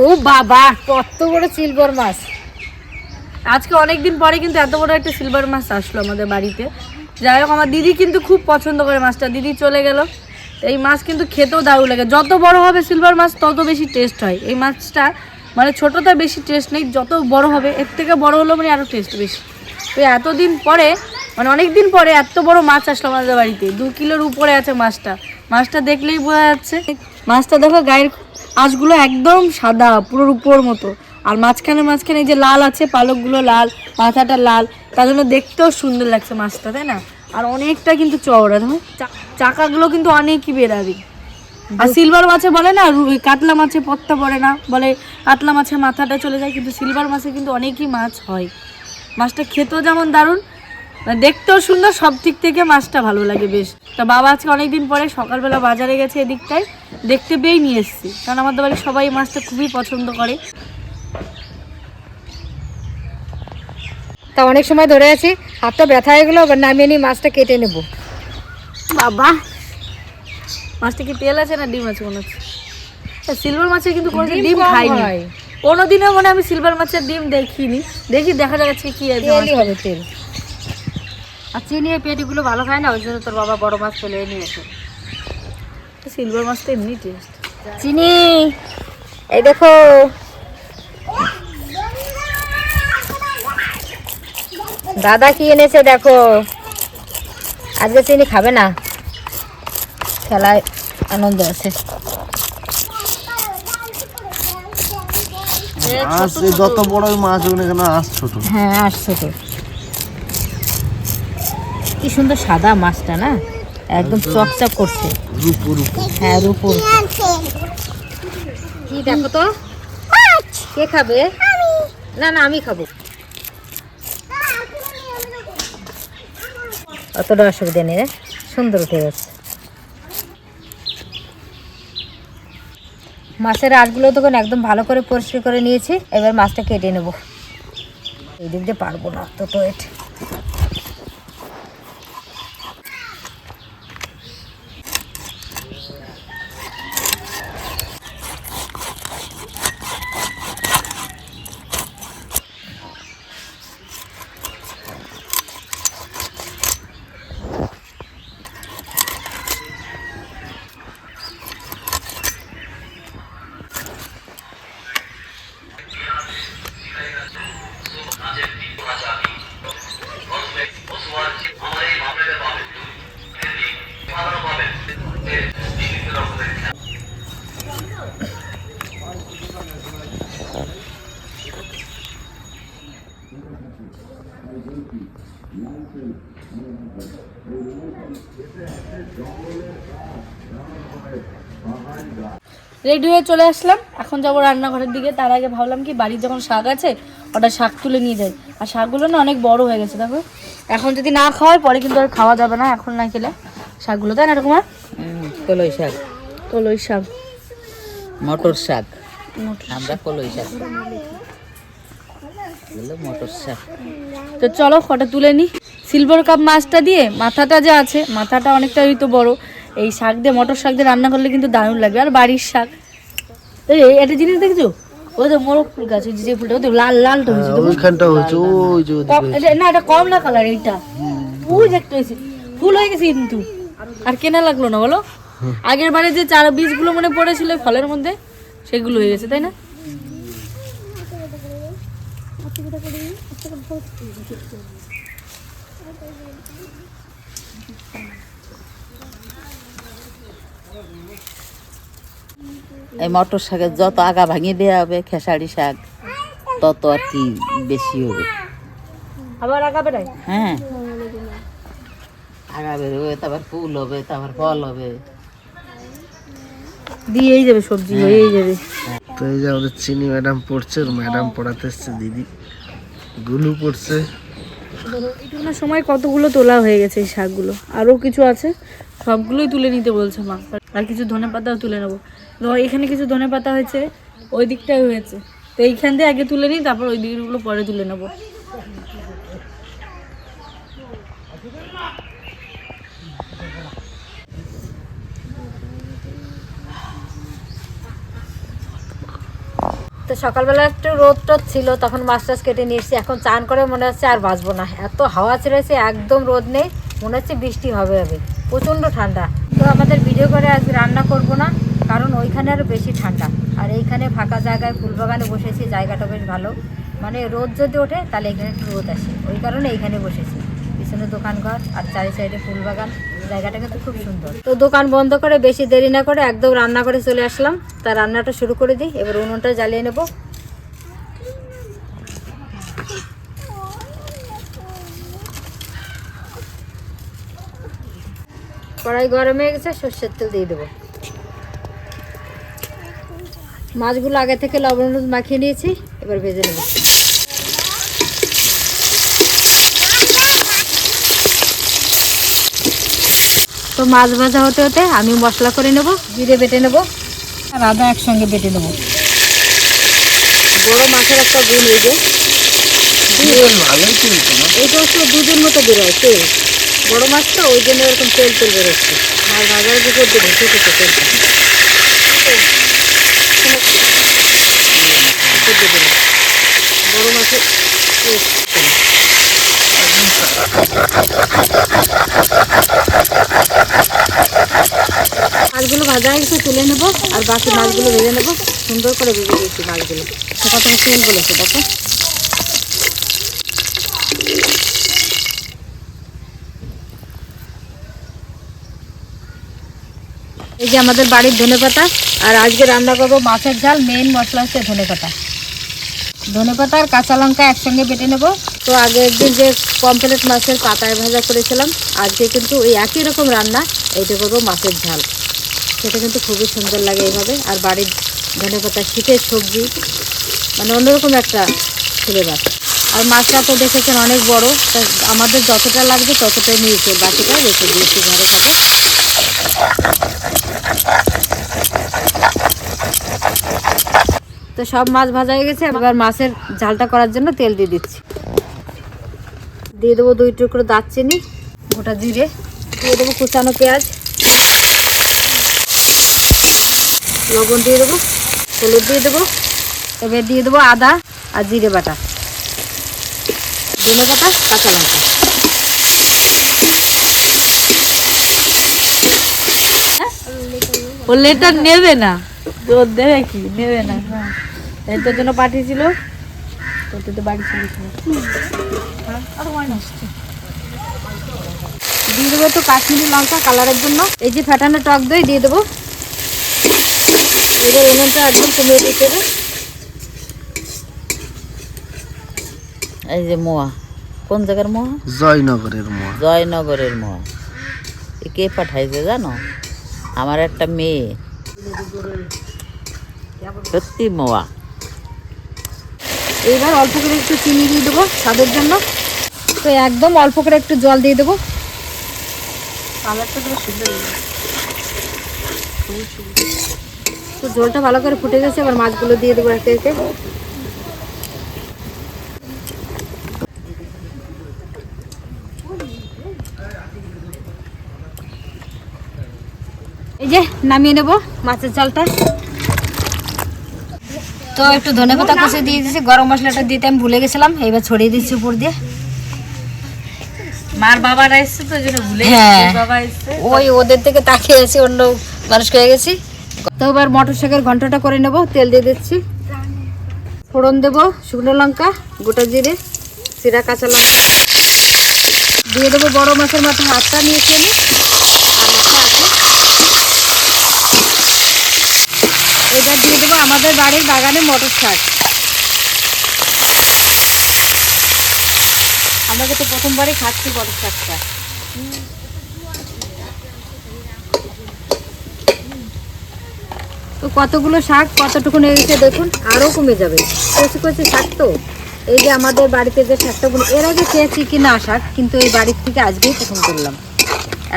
ও বাবা, কত বড় সিলভার মাছ। আজকে অনেক দিন পরে কিন্তু এত বড় একটা সিলভার মাছ আসলো আমাদের বাড়িতে। যাই হোক, আমার দিদি কিন্তু খুব পছন্দ করে মাছটা। দিদি চলে গেল। এই মাছ কিন্তু খেতেও দারুণ লাগে। যত বড় হবে সিলভার মাছ, তত বেশি টেস্ট হয়। এই মাছটা মানে ছোটোটা বেশি টেস্ট নেই, যত বড় হবে, এর থেকে বড় হলো মানে আরও টেস্ট বেশি। তো এতদিন পরে মানে অনেক দিন পরে এত বড় মাছ আসলো আমাদের বাড়িতে। দু কিলোর উপরে আছে মাছটা। মাছটা দেখলেই বোঝা যাচ্ছে। মাছটা দেখো গায়ের আঁশগুলো একদম সাদা পুরো উপর মতো। আর মাঝখানে মাঝখানে যে লাল আছে, পালকগুলো লাল, মাথাটা লাল, তার জন্য দেখতেও সুন্দর লাগছে মাছটা, তাই না? আর অনেকটা কিন্তু চওড়া ধর চাকাগুলো কিন্তু অনেকই বেরাবি আর সিলভার মাছে বলে না কাতলা মাছে পত্তা পড়ে না, বলে কাতলা মাছে মাথাটা চলে যায়, কিন্তু সিলভার মাছে কিন্তু অনেকই মাছ হয়। মাছটা খেতেও যেমন দারুণ দেখতেও সুন্দর সব দিক থেকে মাছটা ভালো লাগে বেশ। তা বাবা আজকে অনেকদিন পরে সকালবেলা বাজারে গেছে এদিকটায় দেখতে পেয়েই নিয়ে এসেছি। কারণ আমাদের বাড়ির সবাই মাছটা খুবই পছন্দ করে। তা অনেক সময় ধরে আছি হাতটা ব্যথা হয়ে গেলো এবার নামিয়ে নিয়ে মাছটা কেটে নেব। বাবা মাছটা কি তেল আছে না ডিম আছে মনে হচ্ছে? সিলভার মাছের কিন্তু কোনোদিন ডিম খাইনি। কোনোদিনও মনে আমি সিলভার মাছের ডিম দেখিনি। দেখি দেখা যাচ্ছে কি আছে হবে তেল। আর চিনি এই পেটিগুলো ভালো খায় না ওই জন্য তোর বাবা বড় মাছ চলে নিয়েছে। সিলভার মাছ তো এমনি টেস্ট চিনি! এই দেখো। দাদা কি এনেছে দেখো। আজকে চিনি খাবে না। খেলায় আনন্দ আছে। মাছ যত বড় মাছ ওখানে কেন আস ছোট হ্যাঁ আসছো তো। কি সুন্দর সাদা মাছটা, না? একদম চকচক করছে। হ্যাঁ রূপুর। কি দেখো তো? কে খাবে? না না, আমি খাব। অতটা অসুবিধা নেই। সুন্দর উঠে গেছে। মাছের আটগুলো তখন একদম ভালো করে পরিষ্কার করে নিয়েছি। এবার মাছটা কেটে নেব। এই দিক দিয়ে পারব না তো তো এটা রেডি হয়ে চলে আসলাম। এখন যাব রান্নাঘরের দিকে। তার আগে ভাবলাম কি বাড়ির যখন শাক আছে ওটা শাক তুলে নিয়ে যাই। আর শাকগুলো না অনেক বড় হয়ে গেছে দেখো। এখন যদি না খাওয়াই পরে কিন্তু আর খাওয়া যাবে না এখন না খেলে। শাকগুলো তাই না এরকম কলই শাক। কলই শাক। মটর শাক। আমরা কলই শাক। মটর শাক। তো চলো কটা তুলে নিই সিলভার কাপ মাছটা দিয়ে মাথাটা যে আছে মাথাটা অনেকটা তো বড়। এই শাক দিয়ে মটর শাক দিয়ে রান্না করলে কিন্তু দারুণ লাগবে আর বাড়ির শাক এই একটা জিনিস দেখছ ওই তো মোরগ ফুল গাছ ওই যে ফুলটা ওই লাল লাল লালটা হয়েছে। ওইখানটা হয়েছে ওই যে এটা- না এটা কমলা কালার এইটা ওই যে একটা হয়েছে ফুল হয়ে গেছে কিন্তু আর কেনা লাগল না বলো আগের বারে যে চারা বীজগুলো মনে পড়েছিল ফলের মধ্যে সেগুলো হয়ে গেছে তাই না এই মটর শাকের যত আগা ভাঙিয়ে দেওয়া হবে খেসারি শাক তত আর কি বেশি হবে। আবার আগাবে নাই হ্যাঁ। আগা বেরোবে তারপর ফুল হবে তারপর ফল হবে। দিয়েই যাবে সবজি হয়েই যাবে। তো এই যে আমাদের চিনি ম্যাডাম পড়ছে ম্যাডাম পড়াতে এসছে দিদি গুলু পড়ছে। এটুকুনা সময় কতগুলো তোলা হয়ে গেছে এই শাকগুলো? আরও কিছু আছে? সবগুলোই তুলে নিতে বলছে মা। আর কিছু ধনে পাতাও তুলে নেব। তো এখানে কিছু ধনে পাতা হয়েছে, ওই দিকটাই হয়েছে। তো এইখান দিয়ে আগে তুলে নিই, তারপর ওই দিকগুলো পরে তুলে নেব। সকালবেলা একটু রোদ টোদ ছিল, তখন মাছ টাছ কেটে নিয়ে এখন চান করে মনে হচ্ছে আর বাঁচবো না। এত হাওয়া ছেড়েছে, একদম রোদ নেই, মনে হচ্ছে বৃষ্টি হবে হবে, প্রচণ্ড ঠান্ডা। তো আমাদের ভিডিও করে আজকে রান্না করব না। কারণ ওইখানে আরও বেশি ঠান্ডা। আর এইখানে ফাঁকা জায়গায় ফুলবাগানে বসেছি, জায়গাটা বেশ ভালো। মানে রোদ যদি ওঠে, তাহলে এখানে একটু রোদ আসে। ওই কারণে এইখানে বসেছি। পিছনে দোকানঘর আর চারি সাইডে ফুল বাগান জায়গাটা কিন্তু খুব সুন্দর। তো দোকান বন্ধ করে, বেশি দেরি না করে একদম রান্না করে চলে আসলাম। তা রান্নাটা শুরু করে দিই। এবার উনুনটা জ্বালিয়ে নেব। কড়াই গরম হয়ে গেছে, সর্ষের তেল দিয়ে দেবো। মাছগুলো আগে থেকে লবণ হলুদ মাখিয়ে নিয়েছি এবার ভেজে নেব। তো মাছ ভাজা হতে হতে আমি মশলা করে নেব জিরে বেটে নেব আর আদা একসঙ্গে বেটে নেব। বড় মাছের একটা গুণ এই যে এইটা হচ্ছে দুধের মতো বেরোয় তেল বড় মাছটা ওই জন্য এরকম তেল তেল বেরোচ্ছে। মাছ ভাজার কি করতে মাছের মাছগুলো ভাজা হয়ে গেছে, তুলে নেব, আর বাকি মাছগুলো ভেজে নেব। সুন্দর করে ভেজে দিয়েছি মাছগুলো। তেল বলেছে, দেখো। এই যে আমাদের বাড়ির ধনেপাতা, আর আজকে রান্না করব মাছের ঝাল মেইন মশলা হচ্ছে ধনেপাতা ধনেপাতা আর কাঁচা লঙ্কা একসঙ্গে বেটে নেব। তো আগে একদিন যে পমপ্লেট মাছের পাতায় ভাজা করেছিলাম, আজকে কিন্তু ওই একই রকম রান্না, এইটা করব মাছের ঝাল। সেটা কিন্তু খুবই সুন্দর লাগে এইভাবে, আর বাড়ির ধনেপাতা শীতের সবজি মানে অন্যরকম একটা ফ্লেভার। আর মাছটা তো দেখেছেন অনেক বড়, তা আমাদের যতটা লাগবে ততটাই নিয়েছে বাকিটা রেখে দিয়েছি ঘরে থেকে তো সব মাছ ভাজা হয়ে গেছে এবার মাছের ঝালটা করার জন্য তেল দিয়ে দিচ্ছি। দিয়ে দেবো দুই টুকরো দারচিনি গোটা জিরে দিয়ে দেবো কুচানো পেঁয়াজ লবণ দিয়ে দেবো হলুদ দিয়ে দেবো এবার দিয়ে দেবো আদা আর জিরে বাটা। ধনে বাটা কাঁচা লঙ্কা। ও লেটার নেবে না? তো দেবে কি? নেবে না। হ্যাঁ। এই তোর জন্য পাঠিয়েছিল। তো তুই তো বাড়ি ছিল দিয়ে দেবো একটু কাশ্মীরি লঙ্কা কালারের জন্য। এই যে ফ্যাটানো টক দই দিয়ে দেবো। এবার উনুনটা একদম কমিয়ে দিতে হবে। এই যে মোয়া। কোন জায়গার মোয়া? জয়নগরের মোয়া। জয়নগরের মোয়া। এ কে পাঠাইছে জানো? আমার একটা মেয়ে। সত্যি মোয়া। এইবার অল্প করে একটু চিনি দিয়ে দেবো স্বাদের জন্য। তো একদম অল্প করে একটু জল দিয়ে দেবো। তো জলটা ভালো করে ফুটে গেছে, এবার মাছগুলো দিয়ে দেবো একে একে। এই যে নামিয়ে নেব মাছের চালটা তো একটু ধনে পাতা কুচি দিয়ে দিয়েছি গরম মশলাটা দিতে আমি ভুলে গেছিলাম এবার ছড়িয়ে দিচ্ছি উপর দিয়ে। মার বাবারা এসছে তো যেটা ভুলে হ্যাঁ। গেছি, বাবা এসছে। ওই ওদের থেকে তাকিয়ে আছি অন্য মানুষ হয়ে গেছি। তো এবার মটর শাকের ঘন্টটা করে নেব তেল দিয়ে দিচ্ছি। ফোড়ন দেবো শুকনো লঙ্কা গোটা জিরে জিরা কাঁচা লঙ্কা। দিয়ে দেবো বড় মাছের মাথা হাতটা নিয়েছি আমি আর মাথা আছে এবার দিয়ে দেবো আমাদের বাড়ির বাগানে মটর শাক। আমাকে তো প্রথমবারই খাচ্ছি মটর শাকটা। তো কতগুলো শাক কতটুকু হয়ে গেছে দেখুন, আরও কমে যাবে। কচি কচি শাক তো। এই যে আমাদের বাড়িতে যে শাকটা বলি, এর আগে খেয়েছি কি না শাক, কিন্তু এই বাড়ির থেকে আজকেই প্রথম করলাম।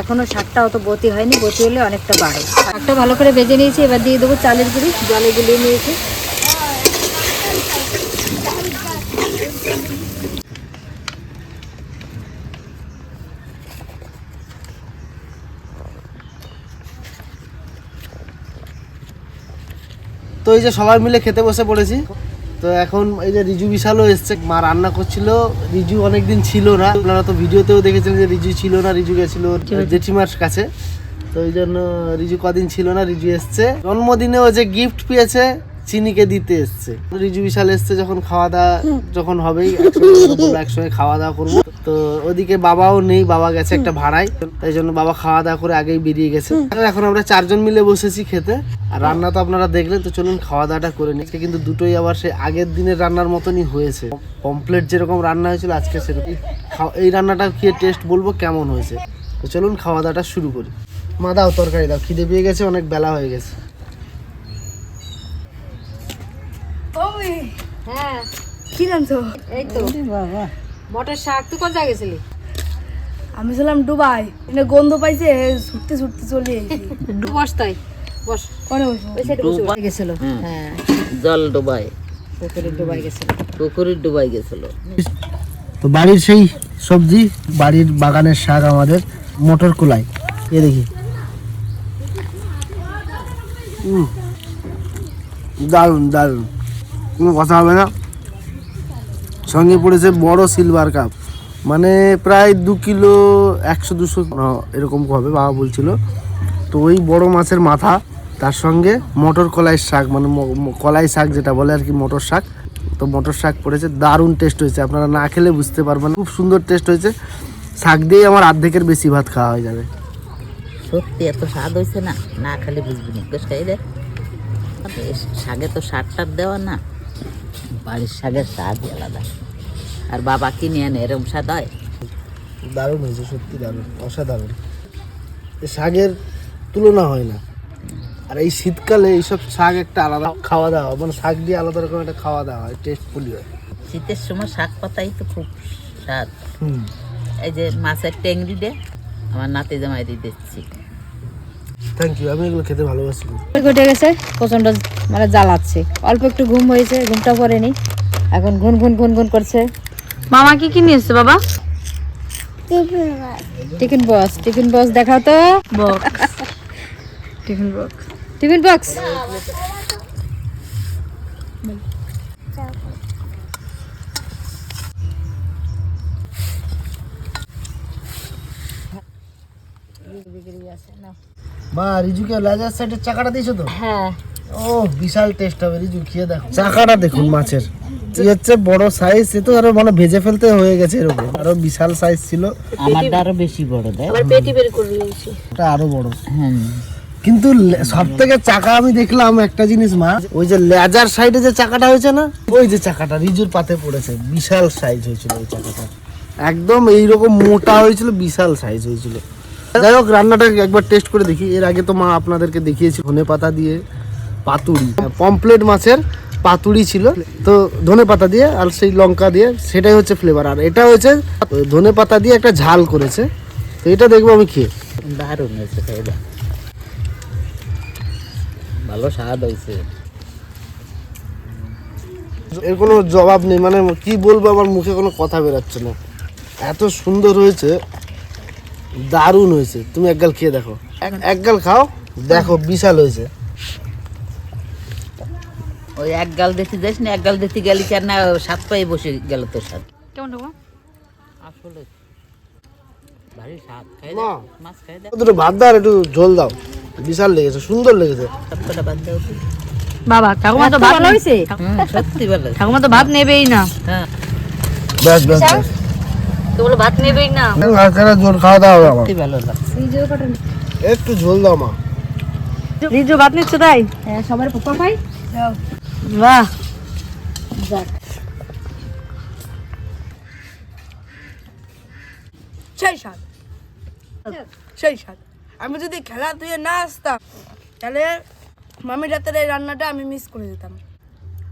এখনও শাকটা অত বতি হয়নি, বতি হলে অনেকটা বাড়ে। শাকটা ভালো করে ভেজে নিয়েছি, এবার দিয়ে দেবো চালের গুঁড়ি, জলে গুলিয়ে নিয়েছি। তো এই যে সবাই মিলে খেতে বসে পড়েছি। তো এখন এই যে রিজু বিশালও এসছে, মা রান্না করছিল, রিজু অনেকদিন ছিল না। আপনারা তো ভিডিওতেও দেখেছেন যে রিজু ছিল না, রিজু গেছিল জেঠিমার কাছে। তো ওই জন্য রিজু কদিন ছিল না, রিজু এসছে। জন্মদিনেও যে গিফট পেয়েছে চিনিকে দিতে এসছে। রিজু বিশাল এসছে যখন খাওয়া দাওয়া যখন হবেই একসঙ্গে খাওয়া দাওয়া করব। তো ওদিকে বাবাও নেই বাবা গেছে একটা ভাড়ায়। তাই জন্য বাবা খাওয়া দাওয়া করে আগেই বেরিয়ে গেছে। এখন আমরা চারজন মিলে বসেছি খেতে। আর রান্না তো আপনারা দেখলেন তো চলুন খাওয়া দাওয়াটা করে নিই। আজকে কিন্তু দুটোই আবার সেই আগের দিনের রান্নার মতনই হয়েছে। কমপ্লিট যেরকম রান্না হয়েছিল আজকে সেরকম। এই রান্নাটা খেয়ে টেস্ট বলব কেমন হয়েছে। তো চলুন খাওয়া দাওয়াটা শুরু করি। মা দাও তরকারি দাও খিদে পেয়ে গেছে অনেক বেলা হয়ে গেছে। হ্যাঁ। কি জানছো? এই তো। মটর শাক তুই কোন জায়গায় গেছিলি? আমি ছিলাম ডুবাই এনে গন্ধ পাইছে ছুটতে ছুটতে চলে বস তাই। বস। কোনে বসবো। ওই সাইডে বসে গেছিল। হ্যাঁ। জল ডুবাই পুকুরে ডুবাই গেছিল। পুকুরে ডুবাই গেছিল। তো বাড়ির সেই সবজি বাড়ির বাগানের শাক আমাদের মটর কুলাই। এ দেখি। দারুণ দারুণ। কোনো কথা হবে না। সঙ্গে পড়েছে বড় সিলভার কাপ মানে প্রায় দু কিলো একশো দুশো এরকম হবে, বাবা বলছিল। তো ওই বড় মাছের মাথা, তার সঙ্গে মটর কলাই শাক মানে কলাই শাক যেটা বলে আর কি, মটর শাক। তো মটর শাক পড়েছে, দারুণ টেস্ট হয়েছে। আপনারা না খেলে বুঝতে পারবেন খুব সুন্দর টেস্ট হয়েছে। শাক দিয়েই আমার অর্ধেকের বেশি ভাত খাওয়া হয়ে যাবে। সত্যি, এত স্বাদ হয়েছে না? না খালি বুঝবি না। শাকে তো সার টার দেওয়া না। বাড়ির শাকের স্বাদই আলাদা। আর বাবা কিনে আনে এরকম স্বাদ হয়? দারুণ হয়েছে সত্যি দারুণ অসাধারণ। এই শাকের তুলনা হয় না। আর এই শীতকালে এইসব শাক একটা আলাদা খাওয়া দাওয়া মানে শাক দিয়ে আলাদা রকম একটা খাওয়া দাওয়া হয় টেস্টফুলি হয়। শীতের সময় শাক পাতাই তো খুব স্বাদ। এই যে মাছের টেংরি দে আমার নাতি জামাই দিয়ে দিচ্ছি। থ্যাংক ইউ আমি এগুলো খেতে ভালোবাসি ঘটে গেছে প্রচণ্ড মানে জ্বালাচ্ছে। অল্প একটু ঘুম হয়েছে ঘুমটা করেনি। এখন ঘুন ঘুন ঘুন ঘুন করছে। মামা কি কি নিয়ে এসছে বাবা? টিফিন বক্স টিফিন বক্স দেখাও তো। Box. Tiffin box. Tiffin box. মা রিজুকে লেজার সাইডের চাকাটা দিয়েছ তো? হ্যাঁ। ও বিশাল টেস্ট হবে রিজু খেয়ে দেখো। চাকাটা দেখুন মাছের। হচ্ছে বড় সাইজ এ তো আরও মানে ভেজে ফেলতে হয়ে গেছে এরকম। আরও বিশাল সাইজ ছিল। আমারটা আরও বেশি বড় দেয় পেটি বের করে নিয়েছি। ওটা আরও বড়। হুম। কিন্তু সব থেকে চাকা আমি দেখলাম একটা জিনিস মা ওই যে লেজার সাইডে যে চাকাটা হয়েছে না ওই যে চাকাটা রিজুর পাতে পড়েছে বিশাল সাইজ হয়েছিল ওই চাকাটা। একদম এইরকম মোটা হয়েছিল বিশাল সাইজ হয়েছিল। যাই হোক রান্নাটা একবার টেস্ট করে দেখি। এর আগে তো মা আপনাদেরকে দেখিয়েছি ধনে পাতা দিয়ে পাতুড়ি। পমপ্লেট মাছের পাতুড়ি ছিল। তো ধনে পাতা দিয়ে আর সেই লঙ্কা দিয়ে সেটাই হচ্ছে ফ্লেভার আর এটা হচ্ছে ধনে পাতা দিয়ে একটা ঝাল করেছে। তো এটা দেখব আমি খেয়ে। দারুণ হয়েছে ভালো স্বাদ হয়েছে। এর কোনো জবাব নেই মানে কি বলব আমার মুখে কোনো কথা বেরোচ্ছে না। এত সুন্দর হয়েছে। দারুণ হয়েছে। তুমি একগাল খেয়ে দেখো। এক- একগাল খাও দেখো বিশাল হয়েছে। ওই এক গাল দেখতে যাস না এক গাল দেখতে গেলি কেন না সাত পায়ে বসে গেল তোর স্বাদ কেমন ঠাকুমা আসলে ভারী স্বাদ খাই। মাছ খাই দেখ। দুটো ভাত দাও একটু ঝোল দাও। বিশাল লেগেছে সুন্দর লেগেছে। কটা দাও বাবা ঠাকুমা তো ভাত হয়েছে। সত্যি ভালো ঠাকুমা তো ভাত নেবেই না। হ্যাঁ। ব্যাস ব্যাস। ব্যাস তো বলে ভাত নেবেই না। আজকে জোর খাওয়া দাওয়া হবে আমার। ভালো লাগছে। একটু ঝোল দাও মা। রিজু ভাত নিচ্ছে তাই? হ্যাঁ সবার পকর খাই বাহ। যাক। সেই স্বাদ। সেই স্বাদ। আমি যদি খেলা ধুয়ে না আসতাম তাহলে মামির রাতের এই রান্নাটা আমি মিস করে যেতাম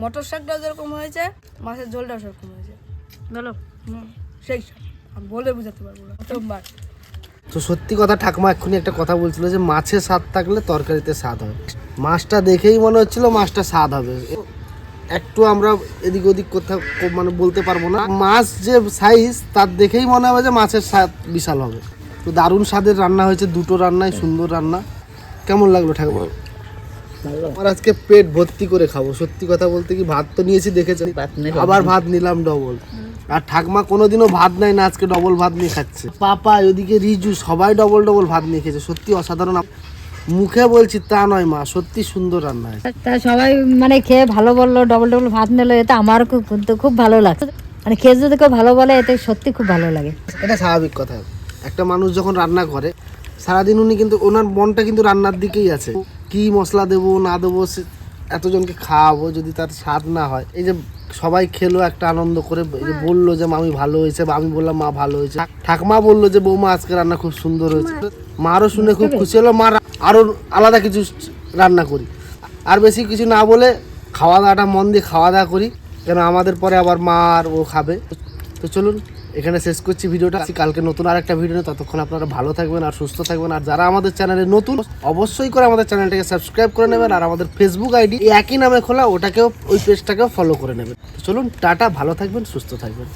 মটর শাকটাও যেরকম হয়েছে মাছের ঝোলটাও সেরকম হয়েছে। বলো। হুম সেই স্বাদ। বলে বোঝাতে পারব না তো সত্যি কথা, ঠাকুমা এক্ষুনি একটা কথা বলছিল যে মাছে স্বাদ থাকলে তরকারিতে স্বাদ হয়। মাছটা দেখেই মনে হচ্ছিল মাছটা স্বাদ হবে। একটু আমরা এদিক ওদিক কোথাও মানে বলতে পারব না। মাছ যে সাইজ তার দেখেই মনে হবে যে মাছের স্বাদ বিশাল হবে। তো দারুণ স্বাদের রান্না হয়েছে, দুটো রান্নাই সুন্দর রান্না। কেমন লাগল ঠাকুমা? আমার আজকে পেট ভর্তি করে খাব। সত্যি কথা বলতে কি ভাত তো নিয়েছি নিলাম। আবার ভাত নিলাম ডবল আর ঠাকমা কোনোদিনও ভাত নেয় না আজকে ডবল ভাত নিয়ে খাচ্ছে। পাপা ওদিকে রিজু সবাই ডবল ডবল ভাত নিয়ে খেয়েছে। সত্যি অসাধারণ মুখে বলছি তা নয় মা সত্যি সুন্দর রান্না তা সবাই মানে খেয়ে ভালো বলল ডবল ডবল ভাত নিলো এটা আমার খুব কিন্তু খুব ভালো লাগছে। মানে খেয়ে যদি কেউ ভালো বলে এতে সত্যি খুব ভালো লাগে। এটা স্বাভাবিক কথা। একটা মানুষ যখন রান্না করে সারাদিন উনি কিন্তু ওনার মনটা কিন্তু রান্নার দিকেই আছে। কি মশলা দেবো না দেবো সে- এতজনকে খাওয়াবো যদি তার স্বাদ না হয়। এই যে সবাই খেলো একটা আনন্দ করে বলল যে মামি ভালো হয়েছে বা আমি বললাম মা ভালো হয়েছে। ঠাকমা বলল যে বৌমা আজকে রান্না খুব সুন্দর হয়েছে। মারও শুনে খুব খুশি হলো মা রা- আরও আলাদা কিছু রান্না করি। আর বেশি কিছু না বলে খাওয়া দাওয়াটা মন দিয়ে খাওয়া দাওয়া করি কেন আমাদের পরে আবার মা আর ও খাবে। তো চলুন এখানে শেষ করছি ভিডিওটা। কালকে নতুন আর একটা ভিডিও ততক্ষণ আপনারা ভালো থাকবেন আর সুস্থ থাকবেন। আর যারা আমাদের চ্যানেলে নতুন, অবশ্যই করে আমাদের চ্যানেলটাকে সাবস্ক্রাইব করে নেবেন আর আমাদের ফেসবুক আইডি একই নামে খোলা, ওটাকেও, ওই পেজটাকেও ফলো করে নেবেন। চলুন, টাটা, ভালো থাকবেন, সুস্থ থাকবেন।